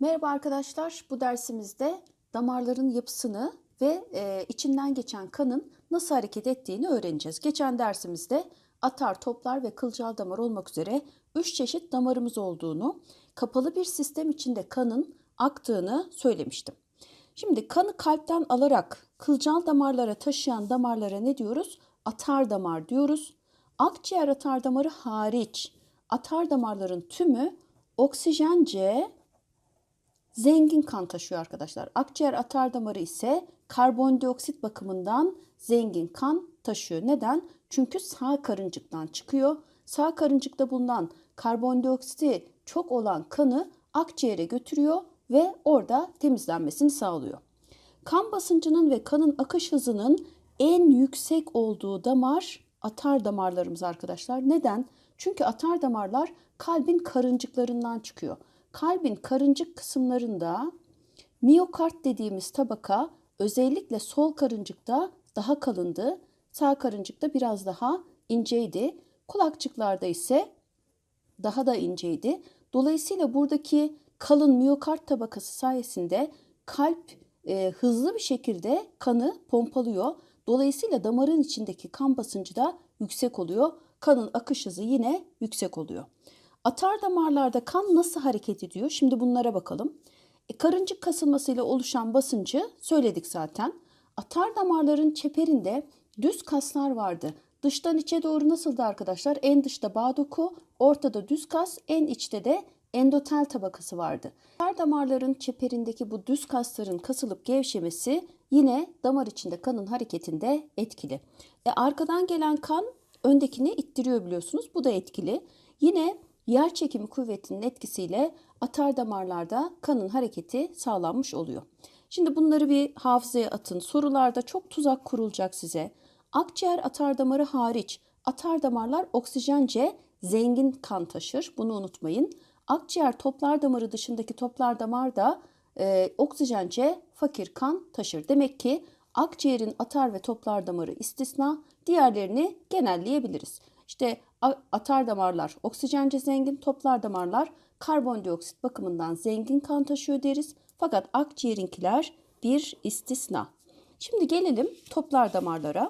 Merhaba arkadaşlar. Bu dersimizde damarların yapısını ve e, içinden geçen kanın nasıl hareket ettiğini öğreneceğiz. Geçen dersimizde atar, toplar ve kılcal damar olmak üzere 3 çeşit damarımız olduğunu, kapalı bir sistem içinde kanın aktığını söylemiştim. Şimdi kanı kalpten alarak kılcal damarlara taşıyan damarlara ne diyoruz? Atar damar diyoruz. Akciğer atar damarı hariç atar damarların tümü oksijence zengin kan taşıyor arkadaşlar. Akciğer atar damarı ise karbondioksit bakımından zengin kan taşıyor. Neden? Çünkü sağ karıncıktan çıkıyor. Sağ karıncıkta bulunan karbondioksiti çok olan kanı akciğere götürüyor ve orada temizlenmesini sağlıyor. Kan basıncının ve kanın akış hızının en yüksek olduğu damar atar damarlarımız arkadaşlar. Neden? Çünkü atar damarlar kalbin karıncıklarından çıkıyor. Kalbin karıncık kısımlarında miyokard dediğimiz tabaka özellikle sol karıncıkta daha kalındı. Sağ karıncıkta biraz daha inceydi. Kulakçıklarda ise daha da inceydi. Dolayısıyla buradaki kalın miyokard tabakası sayesinde kalp e, hızlı bir şekilde kanı pompalıyor. Dolayısıyla damarın içindeki kan basıncı da yüksek oluyor. Kanın akış hızı yine yüksek oluyor. Atar damarlarda kan nasıl hareket ediyor? Şimdi bunlara bakalım. E, karıncık kasılmasıyla oluşan basıncı söyledik zaten. Atar damarların çeperinde düz kaslar vardı. Dıştan içe doğru nasıldı arkadaşlar? En dışta bağ doku, ortada düz kas, en içte de endotel tabakası vardı. Atar damarların çeperindeki bu düz kasların kasılıp gevşemesi yine damar içinde kanın hareketinde etkili. E, arkadan gelen kan öndekini ittiriyor biliyorsunuz. Bu da etkili. Yine yer çekimi kuvvetinin etkisiyle atar damarlarda kanın hareketi sağlanmış oluyor. Şimdi bunları bir hafızaya atın. Sorularda çok tuzak kurulacak size. Akciğer atar damarı hariç atar damarlar oksijence zengin kan taşır. Bunu unutmayın. Akciğer toplar damarı dışındaki toplar damar da e, oksijence fakir kan taşır. Demek ki akciğerin atar ve toplar damarı istisna, diğerlerini genelleyebiliriz. İşte atar damarlar oksijence zengin, toplar damarlar karbondioksit bakımından zengin kan taşıyor deriz. Fakat akciğerinkiler bir istisna. Şimdi gelelim toplar damarlara.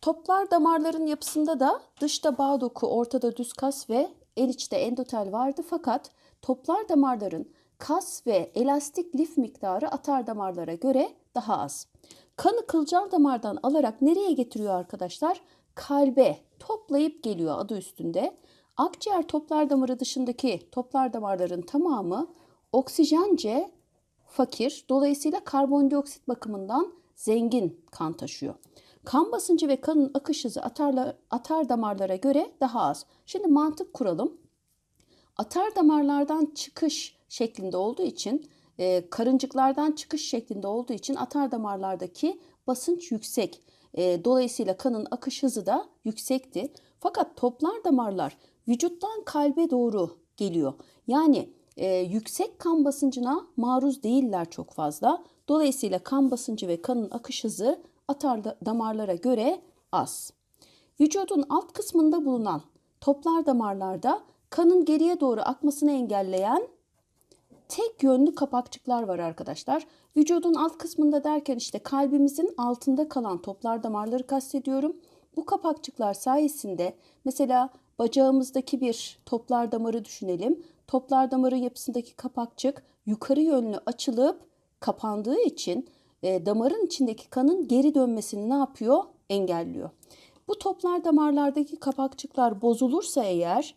Toplar damarların yapısında da dışta bağ doku, ortada düz kas ve en içte endotel vardı fakat toplar damarların kas ve elastik lif miktarı atar damarlara göre daha az. Kanı kılcal damardan alarak nereye getiriyor arkadaşlar? Kalbe toplayıp geliyor adı üstünde. Akciğer toplar damarı dışındaki toplar damarların tamamı oksijence fakir, dolayısıyla karbondioksit bakımından zengin kan taşıyor. Kan basıncı ve kanın akış hızı atarla, atar damarlara göre daha az. Şimdi mantık kuralım. Atar damarlardan çıkış şeklinde olduğu için, e, karıncıklardan çıkış şeklinde olduğu için atar damarlardaki basınç yüksek. E, dolayısıyla kanın akış hızı da yüksekti. Fakat toplar damarlar vücuttan kalbe doğru geliyor. Yani e, yüksek kan basıncına maruz değiller çok fazla. Dolayısıyla kan basıncı ve kanın akış hızı atar damarlara göre az. Vücudun alt kısmında bulunan toplar damarlarda kanın geriye doğru akmasını engelleyen tek yönlü kapakçıklar var arkadaşlar. Vücudun alt kısmında derken işte kalbimizin altında kalan toplar damarları kastediyorum. Bu kapakçıklar sayesinde mesela bacağımızdaki bir toplar damarı düşünelim. Toplar damarı yapısındaki kapakçık yukarı yönlü açılıp kapandığı için e, damarın içindeki kanın geri dönmesini ne yapıyor? Engelliyor. Bu toplar damarlardaki kapakçıklar bozulursa eğer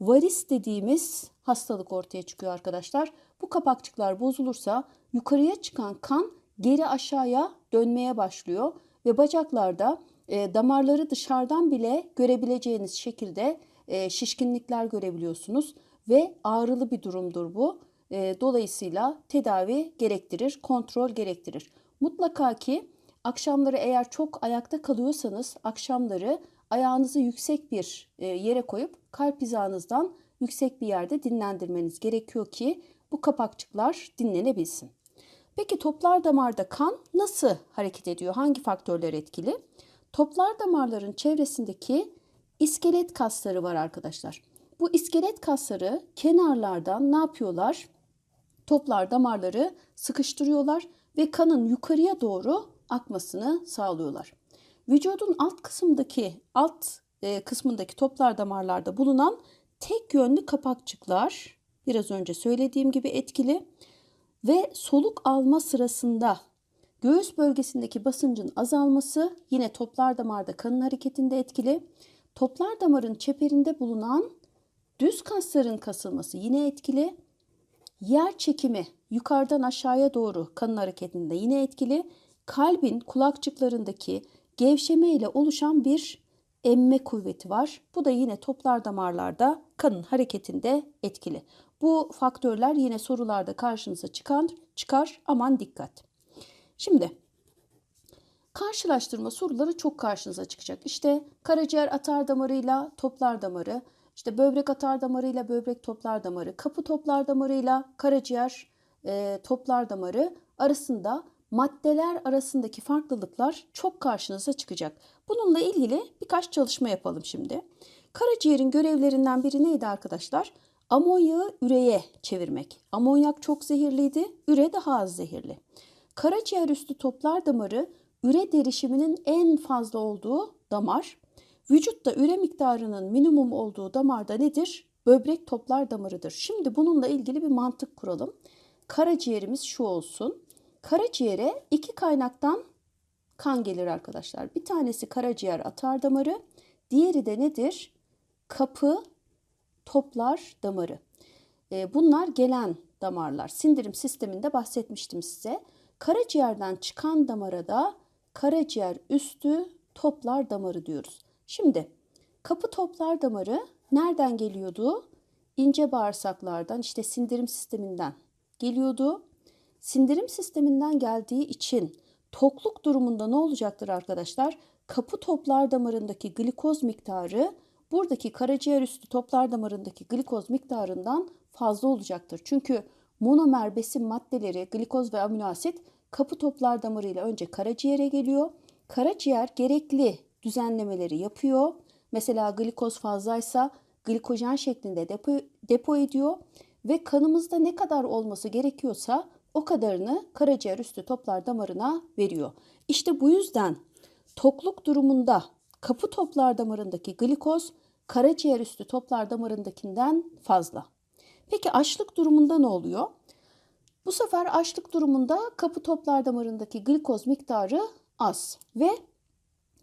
varis dediğimiz hastalık ortaya çıkıyor arkadaşlar. Bu kapakçıklar bozulursa yukarıya çıkan kan geri aşağıya dönmeye başlıyor ve bacaklarda e, damarları dışarıdan bile görebileceğiniz şekilde e, şişkinlikler görebiliyorsunuz ve ağrılı bir durumdur bu. E, dolayısıyla tedavi gerektirir, kontrol gerektirir. Mutlaka ki akşamları eğer çok ayakta kalıyorsanız akşamları ayağınızı yüksek bir e, yere koyup kalp hizanızdan yüksek bir yerde dinlendirmeniz gerekiyor ki bu kapakçıklar dinlenebilsin. Peki toplar damarda kan nasıl hareket ediyor? Hangi faktörler etkili? Toplar damarların çevresindeki iskelet kasları var arkadaşlar. Bu iskelet kasları kenarlardan ne yapıyorlar? Toplar damarları sıkıştırıyorlar ve kanın yukarıya doğru akmasını sağlıyorlar. Vücudun alt kısmındaki alt e, kısmındaki toplar damarlarda bulunan tek yönlü kapakçıklar biraz önce söylediğim gibi etkili ve soluk alma sırasında göğüs bölgesindeki basıncın azalması yine toplar damarda kanın hareketinde etkili. Toplar damarın çeperinde bulunan düz kasların kasılması yine etkili. Yer çekimi yukarıdan aşağıya doğru kanın hareketinde yine etkili. Kalbin kulakçıklarındaki gevşeme ile oluşan bir emme kuvveti var. Bu da yine toplar damarlarda kanın hareketinde etkili. Bu faktörler yine sorularda karşınıza çıkan çıkar. Aman dikkat. Şimdi karşılaştırma soruları çok karşınıza çıkacak. İşte karaciğer atar damarıyla toplar damarı, işte böbrek atar damarıyla böbrek toplar damarı, kapı toplar damarıyla karaciğer e, toplar damarı arasında maddeler arasındaki farklılıklar çok karşınıza çıkacak. Bununla ilgili birkaç çalışma yapalım şimdi. Karaciğerin görevlerinden biri neydi arkadaşlar? Amonyağı üreye çevirmek. Amonyak çok zehirliydi, üre daha az zehirli. Karaciğer üstü toplar damarı üre derişiminin en fazla olduğu damar. Vücutta üre miktarının minimum olduğu damar da nedir? Böbrek toplar damarıdır. Şimdi bununla ilgili bir mantık kuralım. Karaciğerimiz şu olsun. Karaciğere iki kaynaktan kan gelir arkadaşlar. Bir tanesi karaciğer atar damarı, diğeri de nedir? Kapı toplar damarı. E, bunlar gelen damarlar. Sindirim sisteminde bahsetmiştim size. Karaciğerden çıkan damara da karaciğer üstü toplar damarı diyoruz. Şimdi kapı toplar damarı nereden geliyordu? İnce bağırsaklardan işte sindirim sisteminden geliyordu. Sindirim sisteminden geldiği için tokluk durumunda ne olacaktır arkadaşlar? Kapı toplar damarındaki glikoz miktarı buradaki karaciğer üstü toplar damarındaki glikoz miktarından fazla olacaktır. Çünkü monomer besin maddeleri, glikoz ve amino asit kapı toplar damarıyla önce karaciğere geliyor. Karaciğer gerekli düzenlemeleri yapıyor. Mesela glikoz fazlaysa glikojen şeklinde depo, depo ediyor ve kanımızda ne kadar olması gerekiyorsa o kadarını karaciğer üstü toplar damarına veriyor. İşte bu yüzden tokluk durumunda kapı toplar damarındaki glikoz karaciğer üstü toplar damarındakinden fazla. Peki açlık durumunda ne oluyor? Bu sefer açlık durumunda kapı toplar damarındaki glikoz miktarı az ve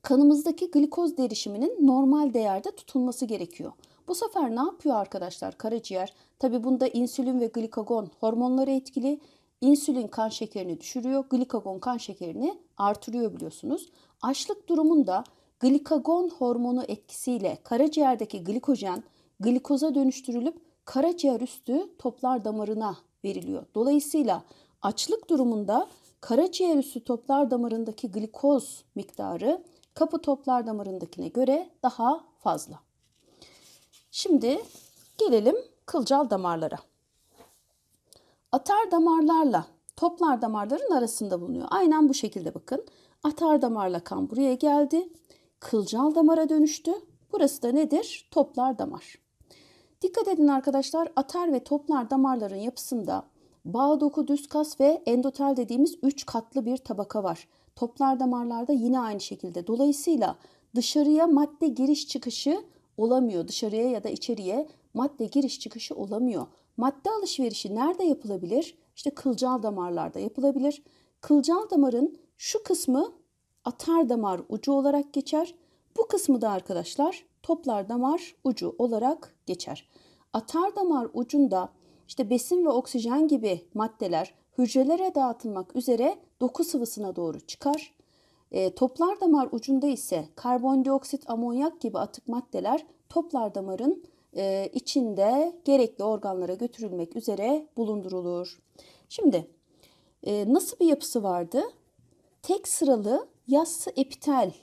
kanımızdaki glikoz derişiminin normal değerde tutulması gerekiyor. Bu sefer ne yapıyor arkadaşlar karaciğer? Tabi bunda insülin ve glikagon hormonları etkili. İnsülin kan şekerini düşürüyor, glikagon kan şekerini artırıyor biliyorsunuz. Açlık durumunda glikagon hormonu etkisiyle karaciğerdeki glikojen glikoza dönüştürülüp karaciğer üstü toplar damarına veriliyor. Dolayısıyla açlık durumunda karaciğer üstü toplar damarındaki glikoz miktarı kapı toplar damarındakine göre daha fazla. Şimdi gelelim kılcal damarlara. Atar damarlarla toplar damarların arasında bulunuyor. Aynen bu şekilde bakın. Atar damarla kan buraya geldi. Kılcal damara dönüştü. Burası da nedir? Toplar damar. Dikkat edin arkadaşlar atar ve toplar damarların yapısında bağ doku, düz kas ve endotel dediğimiz 3 katlı bir tabaka var. Toplar damarlarda yine aynı şekilde. Dolayısıyla dışarıya madde giriş çıkışı olamıyor. Dışarıya ya da içeriye madde giriş çıkışı olamıyor. Madde alışverişi nerede yapılabilir? İşte kılcal damarlarda yapılabilir. Kılcal damarın şu kısmı atar damar ucu olarak geçer. Bu kısmı da arkadaşlar toplar damar ucu olarak geçer. Atar damar ucunda işte besin ve oksijen gibi maddeler hücrelere dağıtılmak üzere doku sıvısına doğru çıkar. E, toplar damar ucunda ise karbondioksit, amonyak gibi atık maddeler toplar damarın e, içinde gerekli organlara götürülmek üzere bulundurulur. Şimdi e, nasıl bir yapısı vardı? Tek sıralı yassı epitel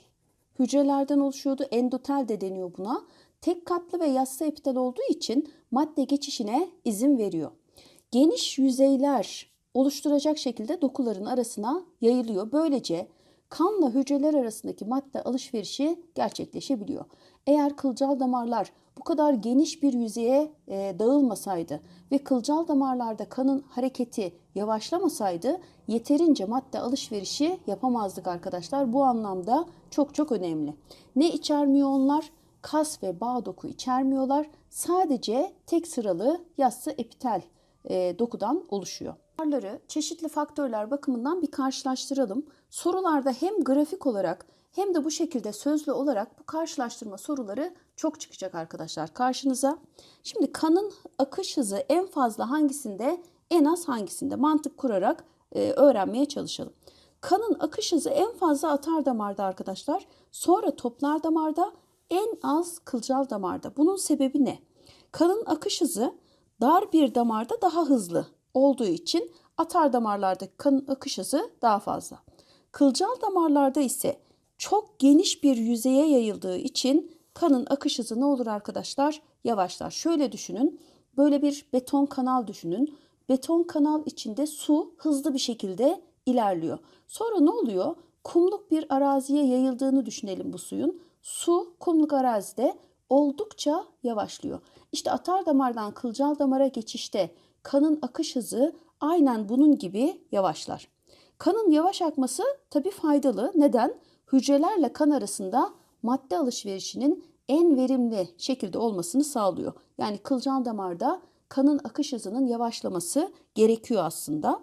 hücrelerden oluşuyordu. Endotel de deniyor buna. Tek katlı ve yassı epitel olduğu için madde geçişine izin veriyor. Geniş yüzeyler oluşturacak şekilde dokuların arasına yayılıyor. Böylece kanla hücreler arasındaki madde alışverişi gerçekleşebiliyor. Eğer kılcal damarlar bu kadar geniş bir yüzeye e, dağılmasaydı ve kılcal damarlarda kanın hareketi yavaşlamasaydı yeterince madde alışverişi yapamazdık arkadaşlar. Bu anlamda çok çok önemli. Ne içermiyor onlar? Kas ve bağ doku içermiyorlar. Sadece tek sıralı yassı epitel e, dokudan oluşuyor. Damarları çeşitli faktörler bakımından bir karşılaştıralım. Sorularda hem grafik olarak hem de bu şekilde sözlü olarak bu karşılaştırma soruları çok çıkacak arkadaşlar karşınıza. Şimdi kanın akış hızı en fazla hangisinde, en az hangisinde mantık kurarak e, öğrenmeye çalışalım. Kanın akış hızı en fazla atar damarda arkadaşlar. Sonra toplar damarda, en az kılcal damarda. Bunun sebebi ne? Kanın akış hızı dar bir damarda daha hızlı olduğu için atar damarlarda kanın akış hızı daha fazla. Kılcal damarlarda ise çok geniş bir yüzeye yayıldığı için kanın akış hızı ne olur arkadaşlar? Yavaşlar. Şöyle düşünün. Böyle bir beton kanal düşünün. Beton kanal içinde su hızlı bir şekilde ilerliyor. Sonra ne oluyor? Kumluk bir araziye yayıldığını düşünelim bu suyun. Su kumluk arazide oldukça yavaşlıyor. İşte atar damardan kılcal damara geçişte kanın akış hızı aynen bunun gibi yavaşlar. Kanın yavaş akması tabii faydalı. Neden? Hücrelerle kan arasında madde alışverişinin en verimli şekilde olmasını sağlıyor. Yani kılcal damarda kanın akış hızının yavaşlaması gerekiyor aslında.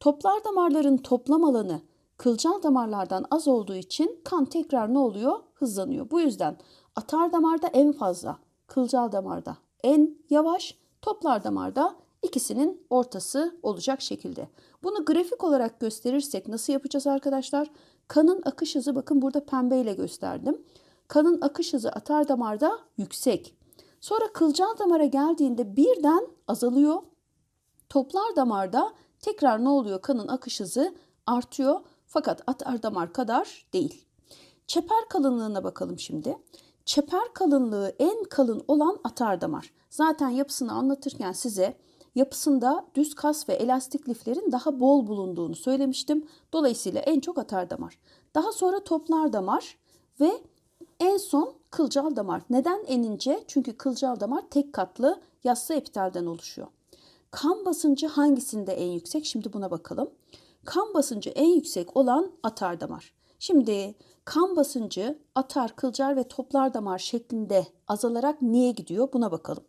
Toplar damarların toplam alanı kılcal damarlardan az olduğu için kan tekrar ne oluyor? Hızlanıyor. Bu yüzden atar damarda en fazla, kılcal damarda en yavaş, toplar damarda ikisinin ortası olacak şekilde. Bunu grafik olarak gösterirsek nasıl yapacağız arkadaşlar? Kanın akış hızı bakın burada pembeyle gösterdim. Kanın akış hızı atar damarda yüksek. Sonra kılcal damara geldiğinde birden azalıyor. Toplar damarda tekrar ne oluyor? Kanın akış hızı artıyor fakat atar damar kadar değil. Çeper kalınlığına bakalım şimdi. Çeper kalınlığı en kalın olan atar damar. Zaten yapısını anlatırken size yapısında düz kas ve elastik liflerin daha bol bulunduğunu söylemiştim. Dolayısıyla en çok atar damar. Daha sonra toplar damar ve en son kılcal damar. Neden en ince? Çünkü kılcal damar tek katlı yassı epitelden oluşuyor. Kan basıncı hangisinde en yüksek? Şimdi buna bakalım. Kan basıncı en yüksek olan atar damar. Şimdi kan basıncı atar, kılcal ve toplar damar şeklinde azalarak niye gidiyor? Buna bakalım.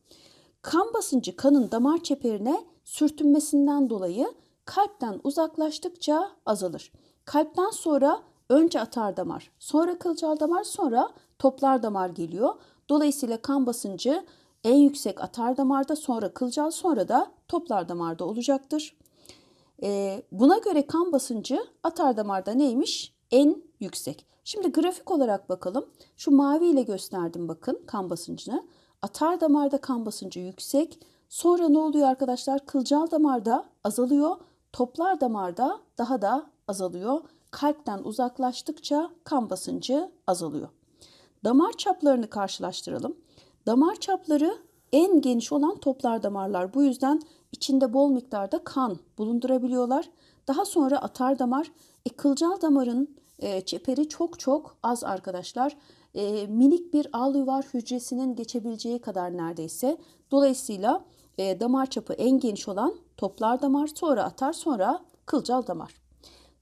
Kan basıncı kanın damar çeperine sürtünmesinden dolayı kalpten uzaklaştıkça azalır. Kalpten sonra önce atar damar, sonra kılcal damar, sonra toplar damar geliyor. Dolayısıyla kan basıncı en yüksek atar damarda, sonra kılcal, sonra da toplar damarda olacaktır. Ee, buna göre kan basıncı atar damarda neymiş? En yüksek. Şimdi grafik olarak bakalım. Şu mavi ile gösterdim bakın kan basıncını. Atar damarda kan basıncı yüksek. Sonra ne oluyor arkadaşlar? Kılcal damarda azalıyor. Toplar damarda daha da azalıyor. Kalpten uzaklaştıkça kan basıncı azalıyor. Damar çaplarını karşılaştıralım. Damar çapları en geniş olan toplar damarlar. Bu yüzden içinde bol miktarda kan bulundurabiliyorlar. Daha sonra atar damar, e, kılcal damarın e, çeperi çok çok az arkadaşlar. E, minik bir alüvar hücresinin geçebileceği kadar neredeyse. Dolayısıyla e, damar çapı en geniş olan toplar damar, sonra atar, sonra kılcal damar.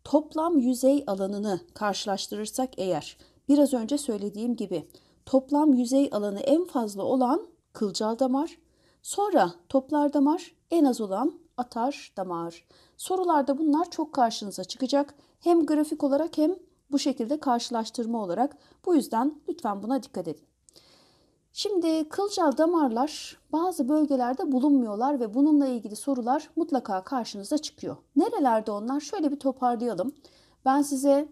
Toplam yüzey alanını karşılaştırırsak eğer biraz önce söylediğim gibi toplam yüzey alanı en fazla olan kılcal damar, sonra toplar damar, en az olan atar damar. Sorularda bunlar çok karşınıza çıkacak. Hem grafik olarak hem bu şekilde karşılaştırma olarak. Bu yüzden lütfen buna dikkat edin. Şimdi kılcal damarlar bazı bölgelerde bulunmuyorlar ve bununla ilgili sorular mutlaka karşınıza çıkıyor. Nerelerde onlar? Şöyle bir toparlayalım. Ben size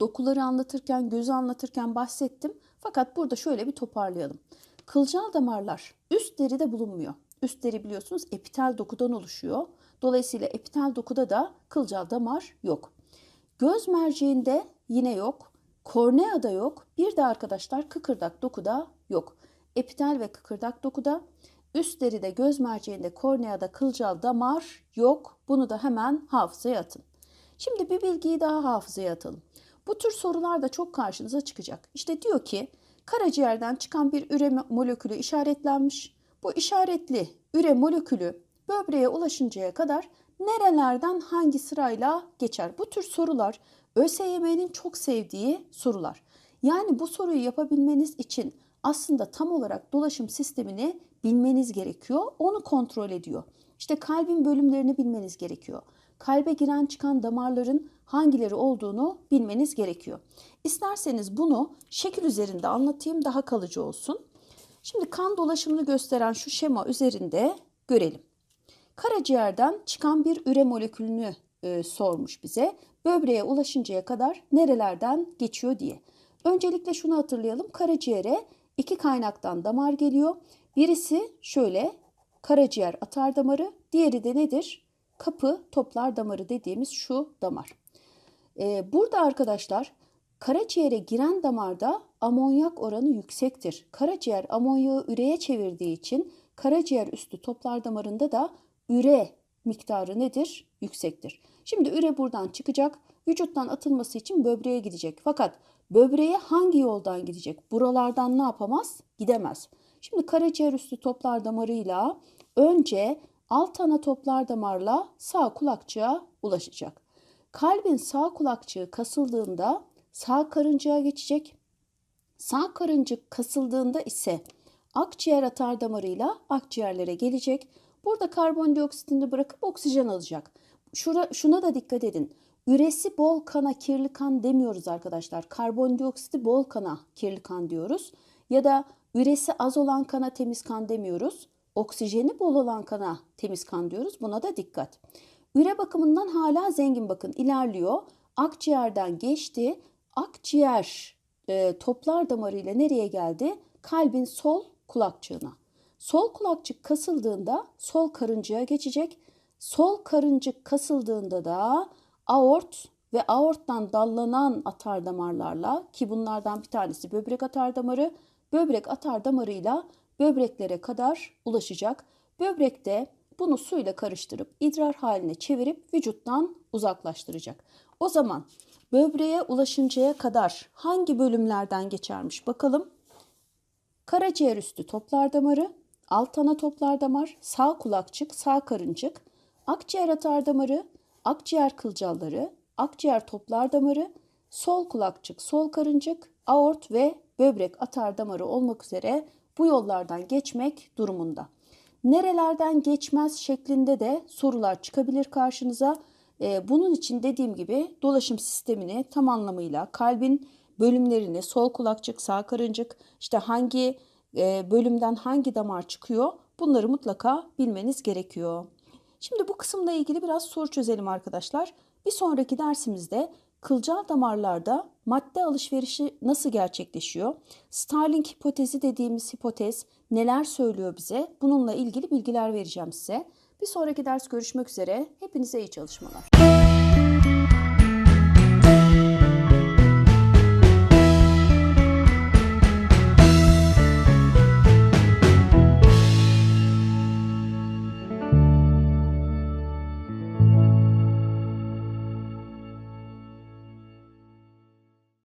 dokuları anlatırken, gözü anlatırken bahsettim. Fakat burada şöyle bir toparlayalım. Kılcal damarlar üst deride bulunmuyor. Üst deri biliyorsunuz epitel dokudan oluşuyor. Dolayısıyla epitel dokuda da kılcal damar yok. Göz merceğinde yine yok. Korneada yok. Bir de arkadaşlar kıkırdak dokuda yok. Epitel ve kıkırdak dokuda. Üst deride göz merceğinde korneada kılcal damar yok. Bunu da hemen hafızaya atın. Şimdi bir bilgiyi daha hafızaya atalım. Bu tür sorular da çok karşınıza çıkacak. İşte diyor ki karaciğerden çıkan bir üre molekülü işaretlenmiş. Bu işaretli üre molekülü böbreğe ulaşıncaya kadar nerelerden hangi sırayla geçer? Bu tür sorular ÖSYM'nin çok sevdiği sorular. Yani bu soruyu yapabilmeniz için aslında tam olarak dolaşım sistemini bilmeniz gerekiyor. Onu kontrol ediyor. İşte kalbin bölümlerini bilmeniz gerekiyor. Kalbe giren çıkan damarların hangileri olduğunu bilmeniz gerekiyor. İsterseniz bunu şekil üzerinde anlatayım daha kalıcı olsun. Şimdi kan dolaşımını gösteren şu şema üzerinde görelim. Karaciğerden çıkan bir üre molekülünü e, sormuş bize. Böbreğe ulaşıncaya kadar nerelerden geçiyor diye. Öncelikle şunu hatırlayalım. Karaciğere iki kaynaktan damar geliyor. Birisi şöyle karaciğer atar damarı, diğeri de nedir? Kapı toplar damarı dediğimiz şu damar. Ee, burada arkadaşlar karaciğere giren damarda amonyak oranı yüksektir. Karaciğer amonyağı üreye çevirdiği için karaciğer üstü toplar damarında da üre miktarı nedir? Yüksektir. Şimdi üre buradan çıkacak. Vücuttan atılması için böbreğe gidecek. Fakat böbreğe hangi yoldan gidecek? Buralardan ne yapamaz? Gidemez. Şimdi karaciğer üstü toplar damarıyla önce alt ana toplar damarla sağ kulakçığa ulaşacak. Kalbin sağ kulakçığı kasıldığında sağ karıncaya geçecek. Sağ karıncık kasıldığında ise akciğer atar damarıyla akciğerlere gelecek. Burada karbondioksitini bırakıp oksijen alacak. Şura, şuna da dikkat edin. Üresi bol kana kirli kan demiyoruz arkadaşlar. Karbondioksiti bol kana kirli kan diyoruz. Ya da üresi az olan kana temiz kan demiyoruz. Oksijeni bol olan kana temiz kan diyoruz. Buna da dikkat. Üre bakımından hala zengin bakın ilerliyor. Akciğerden geçti. Akciğer e, toplar damarıyla nereye geldi? Kalbin sol kulakçığına. Sol kulakçık kasıldığında sol karıncaya geçecek. Sol karıncık kasıldığında da aort ve aorttan dallanan atar damarlarla ki bunlardan bir tanesi böbrek atar damarı, böbrek atar damarıyla böbreklere kadar ulaşacak. Böbrekte bunu suyla karıştırıp idrar haline çevirip vücuttan uzaklaştıracak. O zaman böbreğe ulaşıncaya kadar hangi bölümlerden geçermiş bakalım. Karaciğer üstü toplar damarı, alt ana toplar damar, sağ kulakçık, sağ karıncık, akciğer atar damarı, akciğer kılcalları, akciğer toplar damarı, sol kulakçık, sol karıncık, aort ve böbrek atar damarı olmak üzere bu yollardan geçmek durumunda. Nerelerden geçmez şeklinde de sorular çıkabilir karşınıza. Ee, bunun için dediğim gibi dolaşım sistemini tam anlamıyla kalbin bölümlerini sol kulakçık, sağ karıncık, işte hangi bölümden hangi damar çıkıyor bunları mutlaka bilmeniz gerekiyor. Şimdi bu kısımla ilgili biraz soru çözelim arkadaşlar. Bir sonraki dersimizde kılcal damarlarda madde alışverişi nasıl gerçekleşiyor? Starling hipotezi dediğimiz hipotez neler söylüyor bize? Bununla ilgili bilgiler vereceğim size. Bir sonraki ders görüşmek üzere. Hepinize iyi çalışmalar.